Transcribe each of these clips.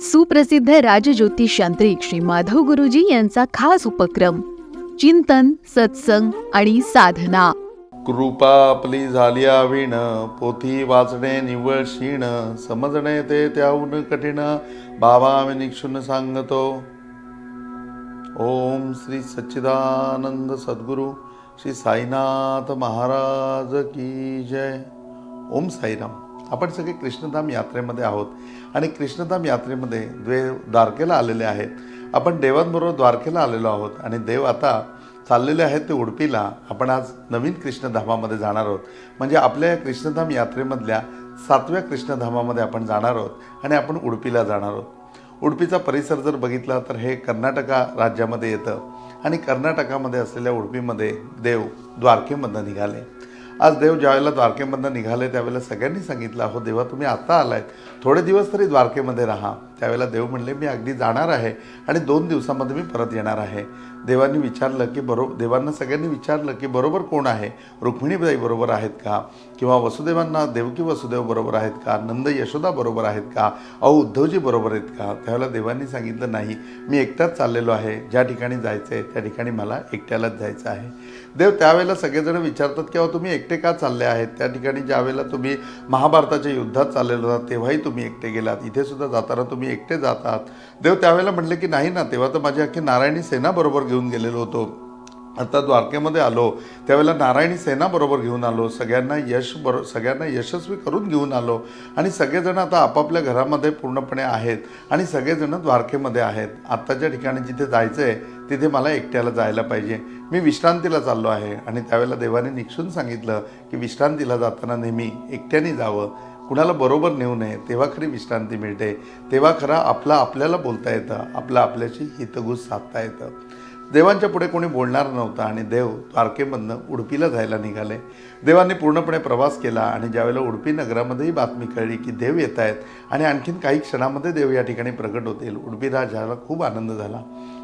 सुप्रसिद्ध राजज्योतिष यांत्रिक श्री माधव गुरुजी यांचा खास उपक्रम चिंतन सत्संग आणि साधना. कृपा आपली झाली आविण पोथी वाचणे निव्वळ क्षीण समजणे ते त्याहून कठीण बाबा आम्ही निक्षून सांगतो. ओम श्री सच्चिदानंद सद्गुरू श्री साईनाथ महाराज की जय. ओम साईराम. आपण सगळे कृष्णधाम यात्रेमध्ये आहोत. आणि कृष्णधाम यात्रेमध्ये द्वे द्वारकेला आलेले आहेत. आपण देवांबरोबर द्वारकेला आलेलो आहोत. आणि देव आता चाललेले आहेत ते उडपीला. आपण आज नवीन कृष्णधामामध्ये जाणार आहोत. म्हणजे आपल्या या कृष्णधाम यात्रेमधल्या सातव्या कृष्णधामामध्ये आपण जाणार आहोत. आणि आपण उडपीला जाणार आहोत. उडपीचा परिसर जर बघितला तर हे कर्नाटका राज्यामध्ये येतं. आणि कर्नाटकामध्ये असलेल्या उडपीमध्ये देव द्वारकेमधनं निघाले. आज देव ज्यावेळेला द्वारकेमधनं निघाले त्यावेळेला सगळ्यांनी सांगितलं अहो देवा तुम्ही आता आलाय थोडे दिवस तरी द्वारकेमध्ये राहा. त्यावेळेला देव म्हणले मी अगदी जाणार आहे आणि दोन दिवसामध्ये मी परत येणार आहे. देवांनी विचारलं की बरोबर देवांना सगळ्यांनी विचारलं की बरोबर कोण आहे? रुक्मिणीबाई बरोबर आहेत का? किंवा वसुदेवांना देवकी वसुदेव बरोबर आहेत का? नंद यशोदा बरोबर आहेत का? अहो उद्धवजी बरोबर आहेत का? त्यावेळेला देवांनी सांगितलं नाही मी एकटाच चाललेलो आहे. ज्या ठिकाणी जायचं आहे त्या ठिकाणी मला एकट्यालाच जायचं आहे. देव त्यावेळेला सगळेजण विचारतात की अहो तुम्ही एकटे का चालले आहेत? त्या ठिकाणी ज्यावेळेला तुम्ही महाभारताच्या युद्धात चाललेलो होता तेव्हाही तुम्ही एकटे गेलात. इथे सुद्धा जाताना तुम्ही एकटे जातात देव त्यावेळेला म्हटले की नाही ना तेव्हा तर माझी अख्खी नारायणी सेना बरोबर घेऊन गेलेलो होतो. आता द्वारकेमध्ये आलो. त्यावेळेला नारायणी सेना बरोबर घेऊन आलो. सगळ्यांना यश बरो सगळ्यांना यशस्वी करून घेऊन आलो. आणि सगळेजण आता आपापल्या घरामध्ये पूर्णपणे आहेत. आणि सगळेजण द्वारकेमध्ये आहेत. आत्ताच्या ठिकाणी जिथे जायचं आहे तिथे मला एकट्याला जायला पाहिजे. मी विश्रांतीला चाललो आहे. आणि त्यावेळेला देवाने निक्षून सांगितलं की विश्रांतीला जाताना नेहमी एकट्याने जावं. कुणाला बरोबर नेऊ नये तेव्हा खरी विश्रांती मिळते. तेव्हा खरा आपला आपल्याला बोलता येतं आपलं आपल्याशी हितगुज साधता येतं. देवांच्या पुढे कोणी बोलणार नव्हतं आणि देव द्वारकेमधनं उडपीला जायला निघाले. देवांनी पूर्णपणे प्रवास केला आणि ज्यावेळेला उडपी नगरामध्येही बातमी कळली की देव येत आहेत आणि आणखीन काही क्षणामध्ये देव या ठिकाणी प्रकट होतील. उडपी राजाला खूप आनंद झाला.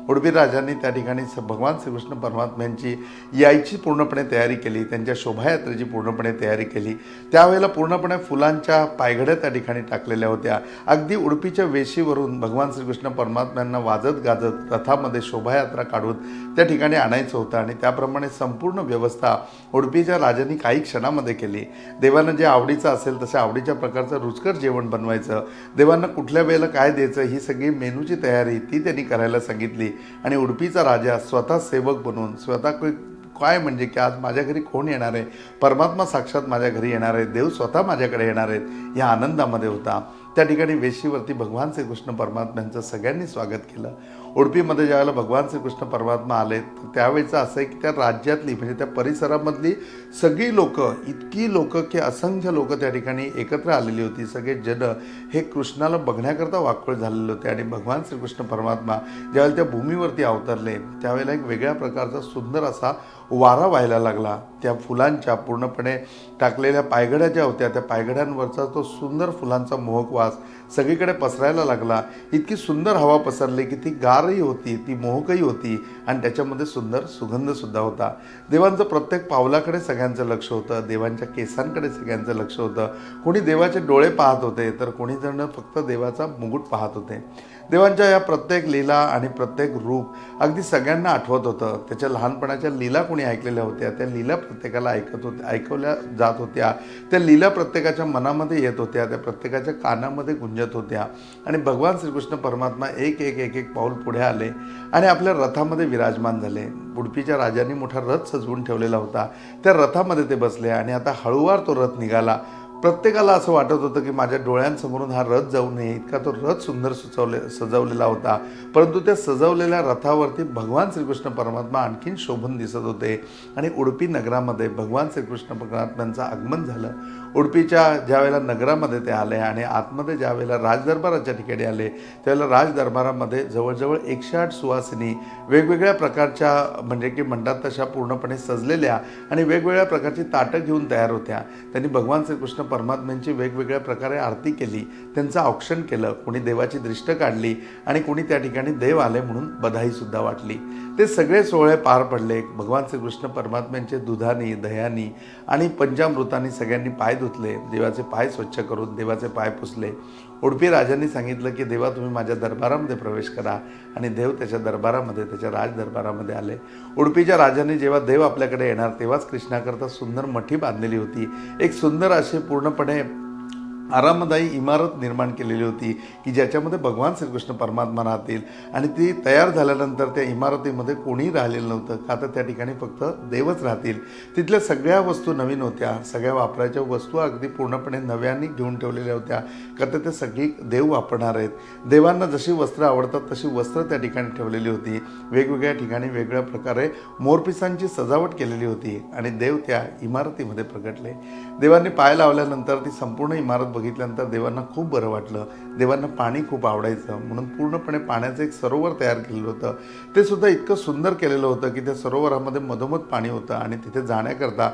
उडपी राजांनी त्या ठिकाणी स भगवान श्रीकृष्ण परमात्म्यांची यायची पूर्णपणे तयारी केली त्यांच्या शोभायात्रेची पूर्णपणे तयारी केली. त्यावेळेला पूर्णपणे फुलांच्या पायघड्या त्या ठिकाणी टाकलेल्या होत्या. अगदी उडपीच्या वेशीवरून भगवान श्रीकृष्ण परमात्म्यांना वाजत गाजत रथामध्ये शोभायात्रा काढून त्या ठिकाणी आणायचं होतं आणि त्याप्रमाणे संपूर्ण व्यवस्था उडपीच्या राजांनी काही क्षणामध्ये केली. देवांना जे आवडीचं असेल तशा आवडीच्या प्रकारचं रुचकर जेवण बनवायचं. देवांना कुठल्या वेळेला काय द्यायचं ही सगळी मेनूची तयारी ती त्यांनी करायला सांगितली. आणि उडपीचा राजा स्वतः सेवक बनून स्वतः काय म्हणजे की आज माझ्या घरी कोण येणार आहे? परमात्मा साक्षात माझ्या घरी येणार आहे. देव स्वतः माझ्याकडे येणार आहेत. या आनंदामध्ये होता. त्या ठिकाणी वेशीवरती भगवान श्रीकृष्ण परमात्म्यांचं सगळ्यांनी स्वागत केलं. उडपीमध्ये ज्यावेळेला भगवान श्रीकृष्ण परमात्मा आले तर त्यावेळेचं असं आहे की त्या राज्यातली म्हणजे त्या परिसरामधली सगळी लोक इतकी लोक की असंख्य लोक त्या ठिकाणी एकत्र आलेली होती. सगळे जन हे कृष्णाला बघण्याकरता वाकळ झालेले होते आणि भगवान श्रीकृष्ण परमात्मा ज्यावेळेला त्या भूमीवरती अवतरले त्यावेळेला एक वेगळ्या प्रकारचा सुंदर असा वारा व्हायला लागला. त्या फुलांच्या पूर्णपणे टाकलेल्या पायघड्या ज्या होत्या त्या पायघड्यांवरचा तो सुंदर फुलांचा मोहक वास सगळीकडे पसरायला लागला. इतकी सुंदर हवा पसरली की ती गारही होती ती मोहकही होती आणि त्याच्यामध्ये सुंदर सुगंधसुद्धा होता. देवांचं प्रत्येक पावलाकडे सगळ्यांचं लक्ष होतं देवांच्या केसांकडे सगळ्यांचं लक्ष होतं. कोणी देवाचे डोळे पाहत होते तर कोणी जण फक्त देवाचा मुगुट पाहत होते. देवांच्या या प्रत्येक लीला आणि प्रत्येक रूप अगदी सगळ्यांना आठवत होतं. त्याच्या लहानपणाच्या लीला कोणी ऐकलेल्या होत्या? त्या लीला प्रत्येकाला ऐकत होत्या ऐकवल्या जात होत्या. त्या लीला प्रत्येकाच्या मनामध्ये येत होत्या त्या प्रत्येकाच्या कानामध्ये गुंजत होत्या. आणि भगवान श्रीकृष्ण परमात्मा एक एक एक एक पाऊल पुढे आले आणि आपल्या रथामध्ये विराजमान झाले. उडपीच्या राजांनी मोठा रथ सजवून ठेवलेला होता. त्या रथामध्ये ते बसले आणि आता हळूवार तो रथ निघाला. प्रत्येकाला असं वाटत होतं की माझ्या डोळ्यांसमोरून हा रथ जाऊ नये इतका तो रथ सुंदर सुचवले सजवलेला होता. परंतु त्या सजवलेल्या रथावरती भगवान श्रीकृष्ण परमात्मा आणखीन शोभून दिसत होते. आणि उडपी नगरामध्ये भगवान श्रीकृष्ण परमात्म्यांचं आगमन झालं. उडपीच्या ज्या वेळेला नगरामध्ये ते आले आणि आतमध्ये ज्या वेळेला राजदरबाराच्या ठिकाणी आले त्यावेळेला राजदरबारामध्ये जवळजवळ एकशे आठ सुवासिनी वेगवेगळ्या प्रकारच्या म्हणजे की म्हणतात तशा पूर्णपणे सजलेल्या आणि वेगवेगळ्या प्रकारची ताटं घेऊन तयार होत्या. त्यांनी भगवान श्रीकृष्ण परमात्म्यांची वेगवेगळ्या प्रकारे आरती केली त्यांचं औक्षण केलं कोणी देवाची दृष्ट काढली आणि कोणी त्या ठिकाणी देव आले म्हणून बधाईसुद्धा वाटली. ते सगळे सोहळे पार पडले. भगवान श्रीकृष्ण परमात्म्यांचे दुधानी दह्यानी आणि पंचामृतानी सगळ्यांनी पाय धुतले. देवाचे पाय स्वच्छ करून देवाचे पाय पुसले. उडपी राजांनी सांगितलं की देवा तुम्ही माझ्या दरबारामध्ये प्रवेश करा आणि देव त्याच्या दरबारामध्ये त्याच्या राज दरबारामध्ये आले. उडपीच्या राजाने जेव्हा देव आपल्याकडे येणार तेव्हाच कृष्णाकरता सुंदर मठी बांधलेली होती. एक सुंदर अशी पूर्णपणे आरामदायी इमारत निर्माण केलेली होती की ज्याच्यामध्ये भगवान श्रीकृष्ण परमात्मा राहतील. आणि ती तयार झाल्यानंतर त्या इमारतीमध्ये कोणीही राहिलेलं नव्हतं. का तर त्या ठिकाणी फक्त देवच राहतील. तिथल्या सगळ्या वस्तू नवीन होत्या. सगळ्या वापरायच्या वस्तू अगदी पूर्णपणे नव्याने घेऊन ठेवलेल्या होत्या. का तर ते सगळी देव वापरणार आहेत. देवांना जशी वस्त्र आवडतात तशी वस्त्र त्या ठिकाणी ठेवलेली होती. वेगवेगळ्या ठिकाणी वेगळ्या प्रकारे मोरपिसांची सजावट केलेली होती. आणि देव त्या इमारतीमध्ये प्रगटले. देवांनी पाय लावल्यानंतर ती संपूर्ण इमारत बघितल्यानंतर देवांना खूप बरं वाटलं. देवांना पाणी खूप आवडायचं. म्हणून पूर्णपणे पाण्याचं एक सरोवर तयार केलेलं होतं. ते सुद्धा इतकं सुंदर केलेलं होतं की त्या सरोवरामध्ये मधोमध पाणी होतं आणि तिथे जाण्याकरता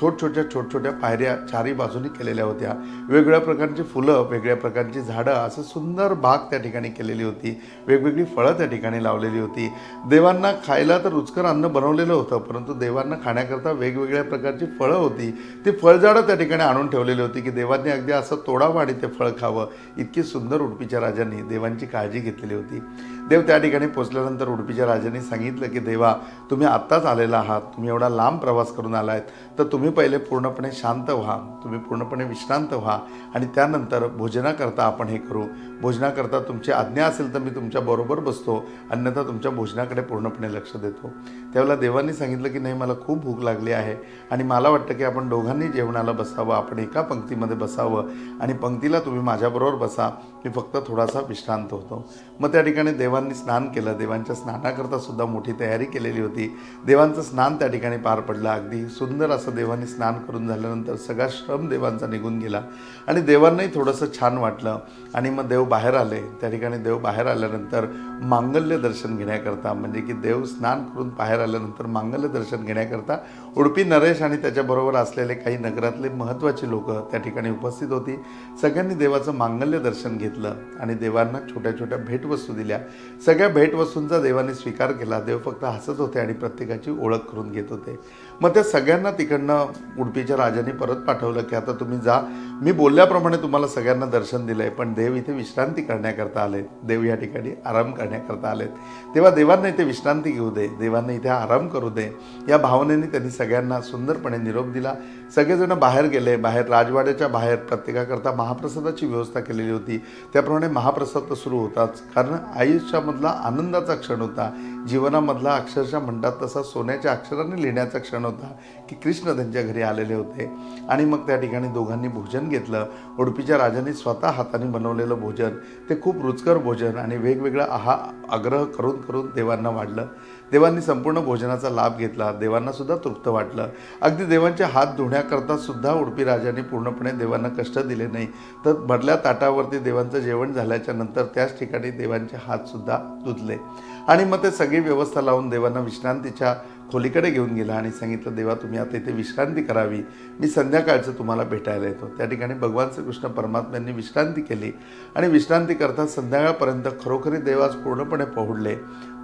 छोट छोट्या छोट छोट्या पायऱ्या चारी बाजूनी केलेल्या होत्या. वेगवेगळ्या प्रकारची फुलं वेगळ्या प्रकारची झाडं असं सुंदर बाग त्या ठिकाणी केलेली होती. वेगवेगळी फळं त्या ठिकाणी लावलेली होती. देवांना खायला तर रुचकर अन्न बनवलेलं होतं परंतु देवांना खाण्याकरता वेगवेगळ्या प्रकारची फळं होती. ती फळझाडं त्या ठिकाणी आणून ठेवलेली होती की देवांनी अगदी असं तोडावं आणि ते फळ खावं इतकी सुंदर उडपीच्या राजांनी देवांची काळजी घेतलेली होती. देव त्या ठिकाणी पोचल्यानंतर उडपीच्या राजांनी सांगितलं की देवा तुम्ही आत्ताच आलेला आहात. तुम्ही एवढा लांब प्रवास करून आलायत. तर तुम्ही पहिले पूर्णपणे शांत व्हा. तुम्ही पूर्णपणे विश्रांत व्हा. आणि त्यानंतर भोजनाकरता आपण हे करू. भोजनाकरता तुमची आज्ञा असेल तर मी तुमच्याबरोबर बसतो. अन्यथा तुमच्या भोजनाकडे पूर्णपणे लक्ष देतो. त्यावेळेला देवांनी सांगितलं की नाही मला खूप भूक लागली आहे. आणि मला वाटतं की आपण दोघांनी जेवणाला बसावं. आपण एका पंक्तीमध्ये बसावं. आणि पंक्तीला तुम्ही माझ्याबरोबर बसा. मी फक्त थोडासा विश्रांत होतो. मग त्या ठिकाणी देवांनी स्नान केलं. देवांच्या स्नानाकरता सुद्धा मोठी तयारी केलेली होती. देवांचं स्नान त्या ठिकाणी पार पडलं. अगदी सुंदर असं देवांनी स्नान करून झाल्यानंतर सगळा श्रम देवांचा निघून गेला. आणि देवांनाही थोडंसं छान वाटलं. आणि मग देव बाहेर आले. त्या ठिकाणी देव बाहेर आल्यानंतर मांगल्य दर्शन घेण्याकरता म्हणजे की देव स्नान करून बाहेर आल्यानंतर मांगल्य दर्शन घेण्याकरता उडपी नरेश आणि त्याच्याबरोबर असलेले काही नगरातले महत्त्वाचे लोक त्या ठिकाणी उपस्थित होती. सगळ्यांनी देवाचं मांगल्य दर्शन घेतलं आणि देवांना छोट्या छोट्या भेटवस्तू दिल्या. सगळ्या भेटवस्तूंचा देवाने स्वीकार केला. देव फक्त हसत होते आणि प्रत्येकाची ओळख करून घेत होते. मग त्या सगळ्यांना तिकडनं उडपीच्या राजाने परत पाठवलं की आता तुम्ही जा. मी बोलल्याप्रमाणे तुम्हाला सगळ्यांना दर्शन दिलंय पण देव इथे विश्रांती करण्याकरता आलेत. देव या ठिकाणी आराम करण्याकरता आलेत. तेव्हा देवांना इथे विश्रांती घेऊ दे. देवांना इथे आराम करू दे. या भावनेने त्यांनी सगळ्यांना सुंदरपणे निरोप दिला. सगळेजण बाहेर गेले. बाहेर राजवाड्याच्या बाहेर प्रत्येकाकरता महाप्रसादाची व्यवस्था केलेली होती. त्याप्रमाणे महाप्रसाद तर सुरू होताच. कारण आयुष्यामधला आनंदाचा क्षण होता. जीवनामधला अक्षरशः म्हणतात तसा सोन्याच्या अक्षराने लिहिण्याचा क्षण होता की कृष्ण त्यांच्या घरी आलेले होते. आणि मग त्या ठिकाणी दोघांनी भोजन घेतलं. उडपीच्या राजाने स्वतः हाताने बनवलेलं भोजन ते खूप रुचकर भोजन आणि वेगवेगळा आहा आग्रह करून करून देवांना वाढलं. देवांनी संपूर्ण भोजनाचा लाभ घेतला. देवांना सुद्धा तृप्त वाटलं. अगदी देवांचे हात धुण्याकरता सुद्धा उडपी राजाने पूर्णपणे देवांना कष्ट दिले नाही. तर भरल्या ताटावरती देवांचं जेवण झाल्याच्यानंतर त्याच ठिकाणी देवांचे हातसुद्धा धुतले आणि मग ते सगळी व्यवस्था लावून देवांना विश्रांतीच्या खोलीकडे घेऊन गेला आणि सांगितलं देवा तुम्ही आता इथे विश्रांती करावी. मी संध्याकाळचं तुम्हाला भेटायला येतो. त्या ठिकाणी भगवान श्रीकृष्ण परमात्म्यांनी विश्रांती केली. आणि विश्रांती करता संध्याकाळपर्यंत खरोखरी देवास पूर्णपणे पोहडले.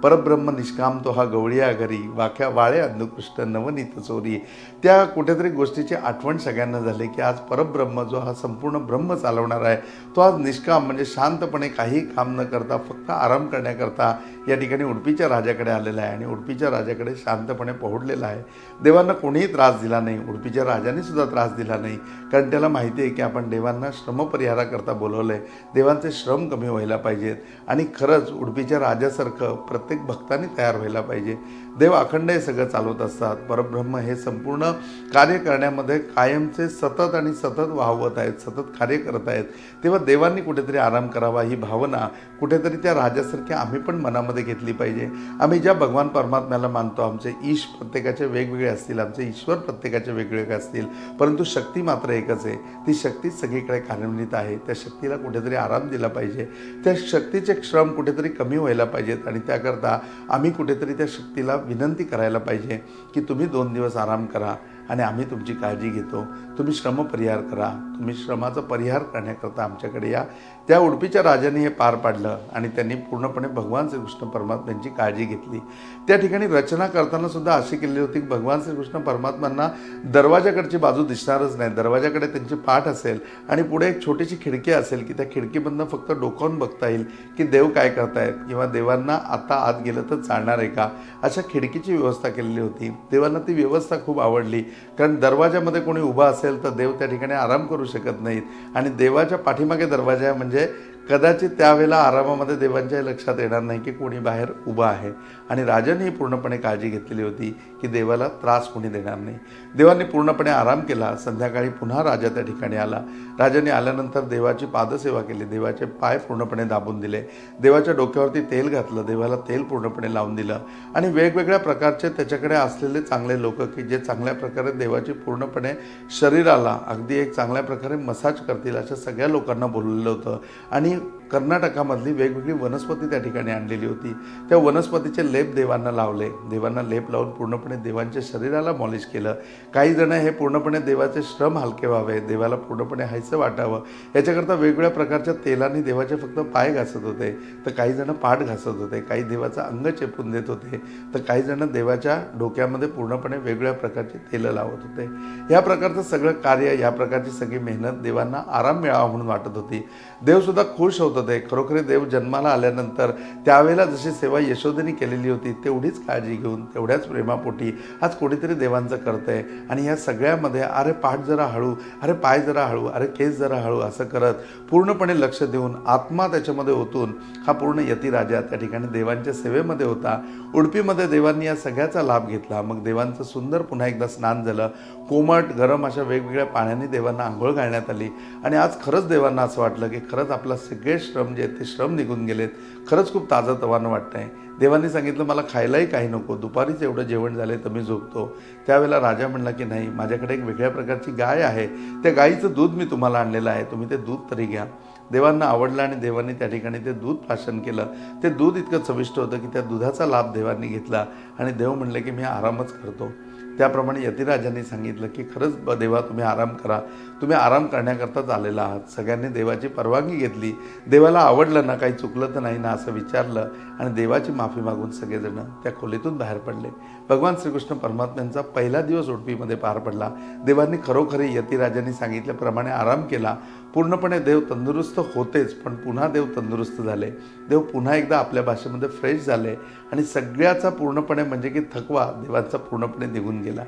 परब्रह्म निष्काम तो हा गवळिया घरी वाख्या वाळे अंधकृष्ण नवनीत चोरी. त्या कुठेतरी गोष्टीची आठवण सगळ्यांना झाली की आज परब्रह्म जो हा संपूर्ण ब्रह्म चालवणार आहे तो आज निष्काम म्हणजे शांतपणे काही काम न करता फक्त आराम करण्याकरता या ठिकाणी उडपीच्या राजाकडे आलेला आहे आणि उडपीच्या राजाकडे शांतपणे पोहोडलेला आहे. देवांना कोणीही त्रास दिला नाही उडपीच्या राजाने सुद्धा त्रास दिला नाही. कारण त्याला माहिती आहे की आपण देवांना श्रमपरिहाराकरता बोलवलं आहे देवांचे श्रम कमी व्हायला पाहिजेत. आणि खरंच उडपीच्या राजासारखं प्रत्येक भक्ताने तयार व्हायला पाहिजे. देव अखंड हे सगळं चालवत असतात. परब्रह्म हे संपूर्ण कार्य करण्यामध्ये कायमचे सतत आणि सतत वाहवत आहेत सतत कार्य करत आहेत. तेव्हा देवांनी कुठेतरी आराम करावा ही भावना कुठेतरी त्या राजासारखी आम्ही पण मनामध्ये घेतली पाहिजे. आम्ही ज्या भगवान परमात्म्याला मानतो आमचे ईश प्रत्येकाचे वेगवेगळे असतील आमचे ईश्वर प्रत्येकाचे वेगवेगळे असतील परंतु शक्ती मात्र एकच आहे. ती शक्ती सगळीकडे कार्यान्वित आहे. त्या शक्तीला कुठेतरी आराम दिला पाहिजे. त्या शक्तीचे श्रम कुठेतरी कमी व्हायला पाहिजेत आणि त्याकरता आम्ही कुठेतरी त्या शक्तीला विनंती करायला पाहिजे की तुम्ही दोन दिवस आराम करा. आणि आम्ही तुमची काळजी घेतो. तुम्ही श्रम परिहार करा. तुम्ही श्रमाचा परिहार करण्याकरता आमच्याकडे या. त्या उडपीच्या राजाने हे पार पाडलं आणि त्यांनी पूर्णपणे भगवान श्रीकृष्ण परमात्म्यांची काळजी घेतली. त्या ठिकाणी रचना करताना सुद्धा अशी केलेली होती की भगवान श्रीकृष्ण परमात्म्यांना दरवाजाकडची बाजू दिसणारच नाही. दरवाजाकडे त्यांची पाठ असेल आणि पुढे एक छोटीशी खिडकी असेल की त्या खिडकीमधनं फक्त डोकावून बघता येईल की देव काय करतायत किंवा देवांना आता आत गेलं तर चालणार आहे का? अशा खिडकीची व्यवस्था केलेली होती. देवांना ती व्यवस्था खूप आवडली. कारण दरवाजामध्ये कोणी उभा असेल तर देव त्या ठिकाणी आराम करू शकत नाहीत. आणि देवाच्या पाठीमागे दरवाजा म्हणजे कदाचित त्यावेळेला आरामामध्ये देवांच्या लक्षात येणार नाही की कोणी बाहेर उभा आहे. आणि राजाने पूर्णपणे काळजी घेतलेली होती की देवाला त्रास कोणी देणार नाही. देवांनी पूर्णपणे आराम केला. संध्याकाळी पुन्हा राजा त्या ठिकाणी आला. राजाने आल्यानंतर देवाची पादसेवा केली. देवाचे पाय पूर्णपणे दाबून दिले. देवाच्या डोक्यावरती तेल घातलं. देवाला तेल पूर्णपणे लावून दिलं. आणि वेगवेगळ्या प्रकारचे त्याच्याकडे असलेले चांगले लोक की जे चांगल्या प्रकारे देवाची पूर्णपणे शरीराला अगदी एक चांगल्या प्रकारे मसाज करतील अशा सगळ्या लोकांना बोललेलं होतं. आणि Amém. कर्नाटकामधली वेगवेगळी वनस्पती त्या ठिकाणी आणलेली होती. त्या वनस्पतीचे लेप देवांना लावले. देवांना लेप लावून पूर्णपणे देवांच्या शरीराला मॉलिश केलं. काही जण हे पूर्णपणे देवाचे श्रम हलके व्हावे. देवाला पूर्णपणे हायचं वाटावं. याच्याकरता वेगवेगळ्या प्रकारच्या तेलाने देवाचे फक्त पाय घासत होते. तर काही जण पाठ घासत होते. काही देवाचं अंग चेपून देत होते. तर काही जण देवाच्या डोक्यामध्ये पूर्णपणे वेगवेगळ्या प्रकारचे तेलं लावत होते. या प्रकारचं सगळं कार्य या प्रकारची सगळी मेहनत देवांना आराम मिळावा म्हणून वाटत होती. देवसुद्धा खुश होतो. होते खरोखरी देव जन्माला आल्यानंतर त्यावेळेला जशी सेवा यशोदेनी केलेली होती तेवढीच काळजी घेऊन तेवढ्याच प्रेमापोटी आज कोणीतरी देवांचं करतंय आणि या सगळ्यामध्ये अरे पाठ जरा हळू अरे पाय जरा हळू अरे केस जरा हळू असं करत पूर्णपणे लक्ष देऊन आत्मा त्याच्यामध्ये ओतून हा पूर्ण यतिराजा त्या ठिकाणी देवांच्या सेवेमध्ये होता. उडपीमध्ये देवांनी या सगळ्याचा लाभ घेतला. मग देवांचं सुंदर पुन्हा एकदा स्नान झालं. कोमट गरम अशा वेगवेगळ्या पाण्याने देवांना आंघोळ घालण्यात आली. आणि आज खरंच देवांना असं वाटलं की खरंच आपला सगळे श्रम जे आहेत ते श्रम निघून गेलेत. खरंच खूप ताजं तवानं वाटतंय. देवांनी सांगितलं मला खायलाही काही नको. दुपारीच एवढं जेवण झालं तर मी झोपतो. त्यावेळेला राजा म्हणला की नाही माझ्याकडे एक वेगळ्या प्रकारची गाय आहे. त्या गाईचं दूध मी तुम्हाला आणलेलं आहे. तुम्ही ते दूध तरी घ्या. देवांना आवडलं आणि देवांनी त्या ठिकाणी ते दूध प्राशन केलं. ते दूध इतकं चविष्ट होतं की त्या दुधाचा लाभ देवांनी घेतला. आणि देव म्हणले की मी आरामच करतो. त्याप्रमाणे यतिराजांनी सांगितलं की खरंच देवा तुम्ही आराम करा. तुम्ही आराम करण्याकरताच आलेला आहात. सगळ्यांनी देवाची परवानगी घेतली. देवाला आवडलं ना काही चुकलं तर नाही ना असं विचारलं आणि देवाची माफी मागून सगळेजण त्या खोलीतून बाहेर पडले. भगवान श्रीकृष्ण परमात्म्यांचा पहिला दिवस उडपीमध्ये पार पडला. देवांनी खरोखरी यतिराजांनी सांगितल्याप्रमाणे आराम केला. पूर्णपणे देव तंदुरुस्त होतेच पण पुन्हा देव तंदुरुस्त झाले. देव पुन्हा एकदा आपल्या भाषेमध्ये फ्रेश झाले आणि सगळ्याचा पूर्णपणे म्हणजे की थकवा देवाचा पूर्णपणे निघून गेला.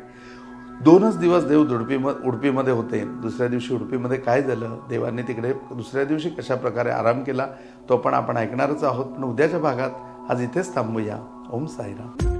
दोनच दिवस देव उडपी उडपीमध्ये होते. दुसऱ्या दिवशी उडपीमध्ये काय झालं? देवाने तिकडे दुसऱ्या दिवशी कशा प्रकारे आराम केला तो पण आपण ऐकणारच आहोत. पण उद्याच्या भागात आज इथेच थांबूया. ओम साईराम.